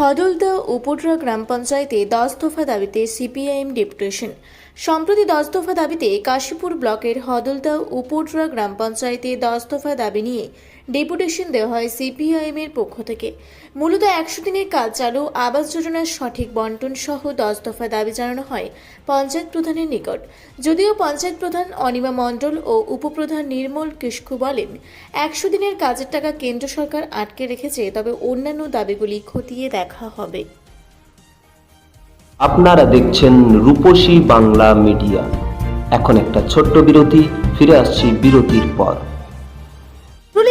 হদলদা উপটরা গ্রাম পঞ্চায়েতে দশ দফা দাবিতে সিপিআইএম ডেপুটেশন। সম্প্রতি দশ দফা দাবিতে কাশীপুর ব্লকের হদলদা উপটরা গ্রাম পঞ্চায়েতে দশ দফা দাবি নিয়ে ডেপুটেশন দেওয়া হয় সিপিআইএম এর পক্ষ থেকে। মূলত একশো দিনের কাজ চালু, আবাস যোজনার সঠিক বন্টন সহ দশ দফা দাবি জানানো হয় পঞ্চায়েত প্রধানের নিকট। যদিও পঞ্চায়েত প্রধান অনিমা মণ্ডল ও উপপ্রধান নির্মল কিস্কু বলেন, একশো দিনের কাজের টাকা কেন্দ্র সরকার আটকে রেখেছে, তবে অন্যান্য দাবিগুলি খতিয়ে দেখা হবে। আপনারা দেখছেন রূপসী বাংলা মিডিয়া। এখন একটা ছোট্ট বিরতি, ফিরে আসছি বিরতির পর।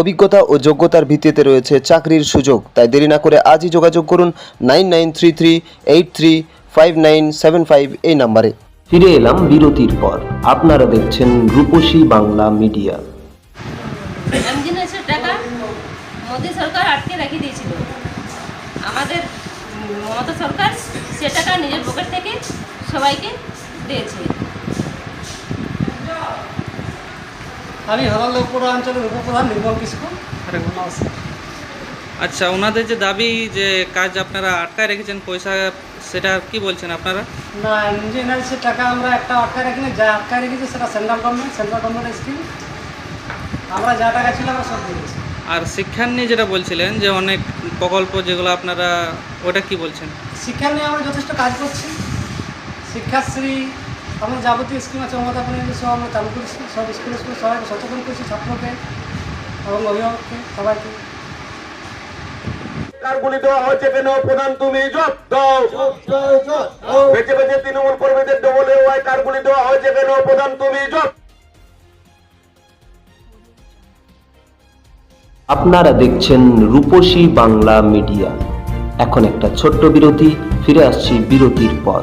অভিজ্ঞতা ও যোগ্যতার ভিত্তিতে রয়েছে চাকরির সুযোগ। তাই দেরি না করে আজই যোগাযোগ করুন nine nine three three eight three five nine seven five এই নাম্বারে। ফিরে এলাম বিরতির পর। আপনারা দেখছেন রূপসী বাংলা মিডিয়া। অ্যাম্বুলেন্সের টাকা মোদী সরকার আটকে রেখে দিয়েছিল। আমাদের মমতা সরকার সে টাকা নিজের পকেট থেকে সবাইকে দিয়েছে। আমি হরল পৌরাঞ্চলের উপপ্রধান নির্মল কিস্কু আচ্ছা ওনাদের যে দাবি যে কাজ আপনারা আটকায় রেখেছেন পয়সা সেটা কি বলছেন আপনারা? না ইঞ্জিনিয়ারিংসের টাকা আমরা একটা আটকায় রাখিনি যা আটকায় রেখেছি সেটা সেন্ট্রাল গভর্নমেন্ট সেন্ট্রাল গভর্নমেন্টের স্কিম আমরা যা টাকা ছিল আমরা সব দিয়েছি। আর শিক্ষার নিয়ে যেটা বলছিলেন যে অনেক প্রকল্প যেগুলো আপনারা ওটা কি বলছেন? শিক্ষা নিয়ে আমরা যথেষ্ট কাজ করছি। শিক্ষাশ্রী আমাদের যাবতীয় স্কিম আছে মমতা ব্যানার্জি সব আমরা চালু করেছি। সব স্কুল স্কুল সবাইকে সচেতন করছি ছাত্রকে এবং অভিভাবককে সবাইকে। কারগুলি দেওয়া হয়েছে কেন প্রধান তুমি জব দাও। বেঁচে বেঁচে তৃণমূল কর্মীদের ডবল ওয়াই কারগুলি দেওয়া হয়েছে কেন প্রধান তুমি জব আপনারা দেখছেন রূপসী বাংলা মিডিয়া। এখন একটা ছোট্ট বিরতি ফিরে আসছি বিরতির পর।